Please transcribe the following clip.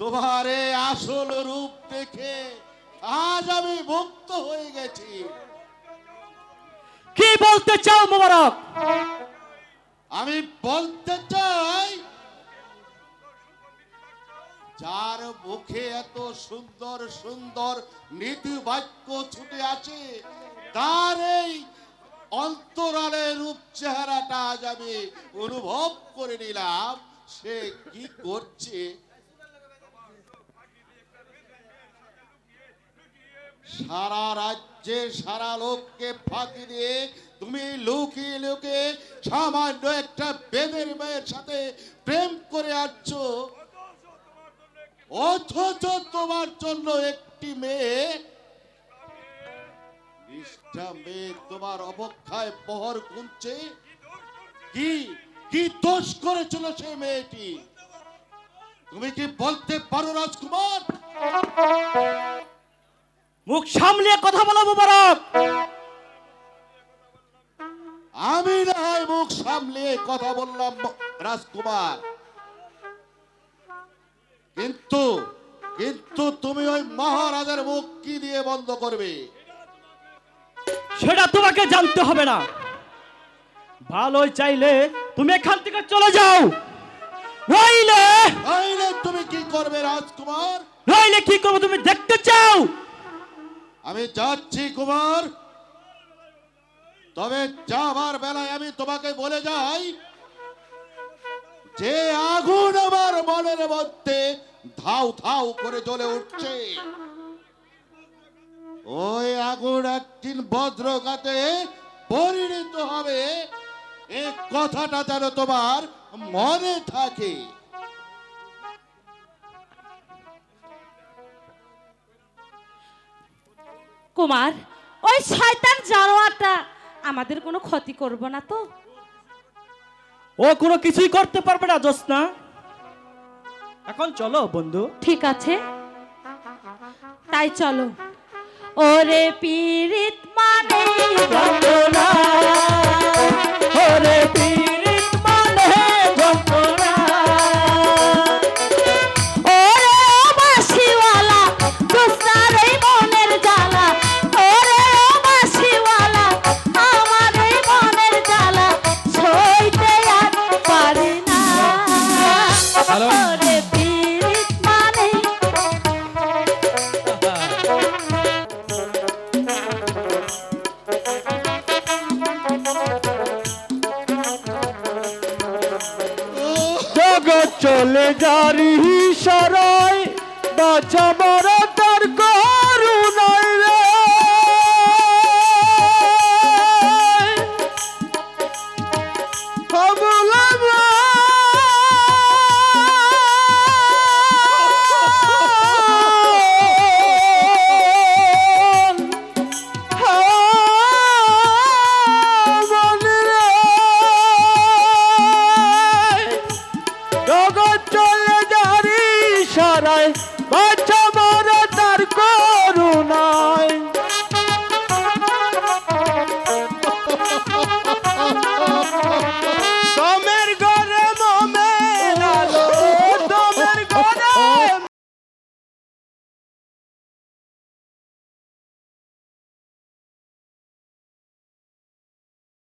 তোমার আসল রূপ দেখে আজ আমি মুক্ত হয়ে গেছি। কি বলতে চাও মোবারক? আমি বলতে চাই যার মুখে এত সুন্দর সুন্দর নীতি বাক্য ছুটে আছে তার এই অন্তরালে রূপ চেহারাটা আজ আমি অনুভব করে নিলাম সে কি করছে? সারা রাজ্যে, সারা লোককে ফাঁকি দিয়ে তুমি লুকিয়ে লুকিয়ে সামান্য একটা বেদের মেয়ের সাথে প্রেম করে আসছো। অথচ তোমার জন্য একটি মেয়ে। বিশটা মেয়ে তোমার অবক্ষায় পহর গুনছে। কি কি দোষ করেছিল সেই মেয়েটি? তুমি কি বলতে পারো রাজকুমার? মুখ সামলিয়ে কথা বলো মোবারক। আমি না হয় মুখ সামলিয়ে কথা বললাম রাজকুমার। কিন্তু কিন্তু তুমি ওই মহারাজার মুখ কি দিয়ে বন্ধ করবে? সেটা তোমাকে জানতে হবে না। ভালোই চাইলে তুমি এখান থেকে চলে যাও। নইলে তাইলে তুমি কি করবে রাজকুমার? নইলে কি করব তুমি দেখতে চাও? আমি যাচ্ছি, কুমার। তবে যাবার বেলায় আমি তোমাকে বলে যাই, যে আগুন আমার মনের মধ্যে ধাউ ধাউ করে জ্বলে উঠছে। ওই আগুন একদিন বজ্রঘাতে পরিণত হবে। এই কথাটা যেন তোমার মনে থাকে। কুমার ওই শয়তান জানোয়ারটা আমাদের কোনো ক্ষতি করব না তো। ও কোনো কিছুই করতে পারবে না জোসনা এখন চলো বন্ধু। ঠিক আছে। তাই চলো। ওরে পীড়িত মানে চলে যারি সরাই বাঁচা মরা